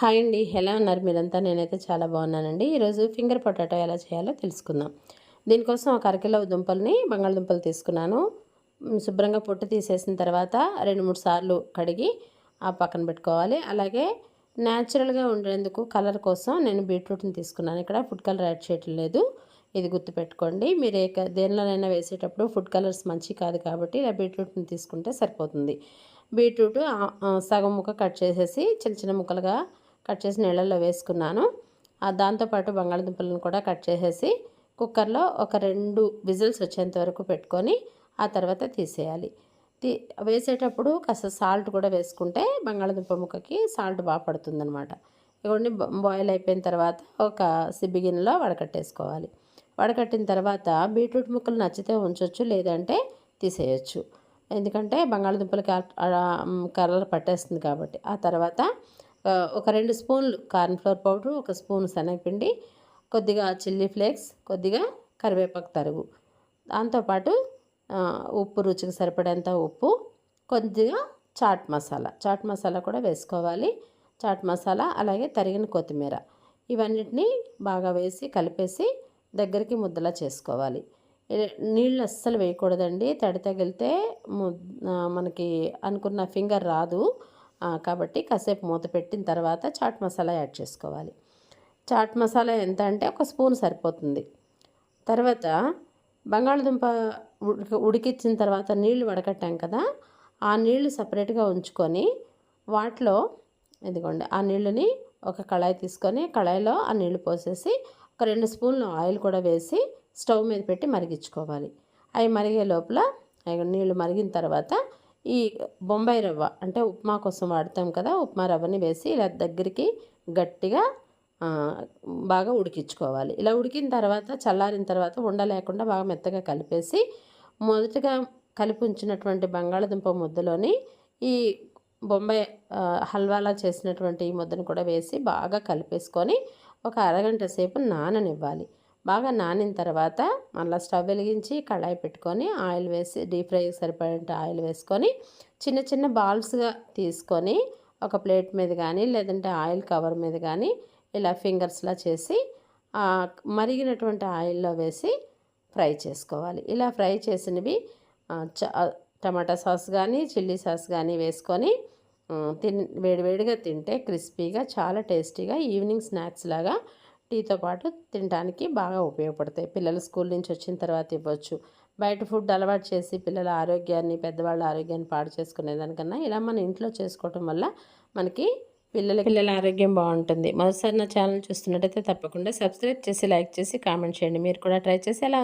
Hi అండి. ఎలా ఉన్నారు మీరంతా? నేనైతే చాలా బాగున్నానండి. ఈరోజు ఫింగర్ పొటాటో ఎలా చేయాలో తెలుసుకుందాం. దీనికోసం ఒక అరకిలో దుంపల్ని బంగాళదుంపలు తీసుకున్నాను. శుభ్రంగా పొట్టు తీసేసిన తర్వాత రెండు మూడు సార్లు కడిగి ఆ పక్కన పెట్టుకోవాలి. అలాగే న్యాచురల్గా ఉండేందుకు కలర్ కోసం నేను బీట్రూట్ని తీసుకున్నాను. ఇక్కడ ఫుడ్ కలర్ యాడ్ చేయటం లేదు. ఇది గుర్తుపెట్టుకోండి. మీరు ఏ దేనిలోనైనా వేసేటప్పుడు ఫుడ్ కలర్స్ మంచి కాదు కాబట్టి ఇలా బీట్రూట్ని తీసుకుంటే సరిపోతుంది. బీట్రూట్ సగం ముక్క కట్ చేసేసి చిన్న చిన్న ముక్కలుగా కట్ చేసి నీళ్ళల్లో వేసుకున్నాను. దాంతోపాటు బంగాళదుంపలను కూడా కట్ చేసేసి కుక్కర్లో ఒక రెండు విజిల్స్ వచ్చేంత వరకు పెట్టుకొని ఆ తర్వాత తీసేయాలి. తీ వేసేటప్పుడు కాస్త సాల్ట్ కూడా వేసుకుంటే బంగాళదుంప ముక్కకి సాల్ట్ బాగా పడుతుందనమాట ఇవన్నీ బాయిల్ అయిపోయిన తర్వాత ఒక సిబ్బి గిన్నెలో వడకట్టేసుకోవాలి. వడకట్టిన తర్వాత బీట్రూట్ ముక్కలు నచ్చితే ఉంచవచ్చు లేదంటే తీసేయచ్చు. ఎందుకంటే బంగాళదుంపలకి కలర్ పట్టేస్తుంది కాబట్టి. ఆ తర్వాత ఒక రెండు స్పూన్లు కార్న్ఫ్లోర్ పౌడర్ ఒక స్పూన్ శనగపిండి కొద్దిగా చిల్లీ ఫ్లేక్స్ కొద్దిగా కరివేపాకు తరుగు. దాంతోపాటు ఉప్పు రుచికి సరిపడేంత ఉప్పు కొద్దిగా చాట్ మసాలా. చాట్ మసాలా కూడా వేసుకోవాలి. చాట్ మసాలా అలాగే తరిగిన కొత్తిమీర. ఇవన్నిటిని బాగా వేసి కలిపేసి దగ్గరికి ముద్దలా చేసుకోవాలి. నీళ్ళు అస్సలు వేయకూడదండి. తడి తగిలితే మనకి అనుకున్న ఫింగర్ రాదు. కాబట్టి కాసేపు మూత పెట్టిన తర్వాత చాట్ మసాలా యాడ్ చేసుకోవాలి. చాట్ మసాలా ఎంత అంటే ఒక స్పూన్ సరిపోతుంది. తర్వాత బంగాళదుంప ఉడికి ఉడికించిన తర్వాత నీళ్ళు వడకట్టాం కదా ఆ నీళ్ళు సపరేట్గా ఉంచుకొని వాటిలో ఇదిగోండి ఆ నీళ్ళని ఒక కళాయి తీసుకొని కళాయిలో ఆ నీళ్ళు పోసేసి ఒక రెండు స్పూన్లు ఆయిల్ కూడా వేసి స్టవ్ మీద పెట్టి మరిగించుకోవాలి. అవి మరిగే లోపల నీళ్ళు మరిగిన తర్వాత ఈ బొంబాయి రవ్వ అంటే ఉప్మా కోసం వాడతాం కదా ఉప్మా రవ్వని వేసి ఇలా దగ్గరికి గట్టిగా బాగా ఉడికించుకోవాలి. ఇలా ఉడికిన తర్వాత చల్లారిన తర్వాత ఉండ లేకుండా బాగా మెత్తగా కలిపేసి మొదటగా కలిపి ఉంచినటువంటి బంగాళదుంప ముద్దలోని ఈ బొంబాయి హల్వాలా చేసినటువంటి ఈ ముద్దను కూడా వేసి బాగా కలిపేసుకొని ఒక అరగంట సేపు నాననివ్వాలి. బాగా నానిన తర్వాత మళ్ళీ స్టవ్ వెలిగించి కళాయి పెట్టుకొని ఆయిల్ వేసి డీప్ ఫ్రై సరిపడే ఆయిల్ వేసుకొని చిన్న చిన్న బాల్స్గా తీసుకొని ఒక ప్లేట్ మీద కానీ లేదంటే ఆయిల్ కవర్ మీద కానీ ఇలా ఫింగర్స్లా చేసి మరిగినటువంటి ఆయిల్లో వేసి ఫ్రై చేసుకోవాలి. ఇలా ఫ్రై చేసినవి చ- టమాటా సాస్ కానీ చిల్లీ సాస్ కానీ వేసుకొని తిన్ వేడివేడిగా తింటే క్రిస్పీగా చాలా టేస్టీగా ఈవినింగ్ స్నాక్స్ లాగా టీతో పాటు తినడానికి బాగా ఉపయోగపడతాయి. పిల్లలు స్కూల్ నుంచి వచ్చిన తర్వాత ఇవ్వచ్చు. బయట ఫుడ్ అలవాటు చేసి పిల్లల ఆరోగ్యాన్ని పెద్దవాళ్ళ ఆరోగ్యాన్ని పాడు చేసుకునేదానికన్నా ఇలా మన ఇంట్లో చేసుకోవటం వల్ల మనకి పిల్లల పిల్లల ఆరోగ్యం బాగుంటుంది. మొదటిసారి నా ఛానల్ చూస్తున్నట్టయితే తప్పకుండా సబ్స్క్రైబ్ చేసి లైక్ చేసి కామెంట్ చేయండి. మీరు కూడా ట్రై చేసి ఎలా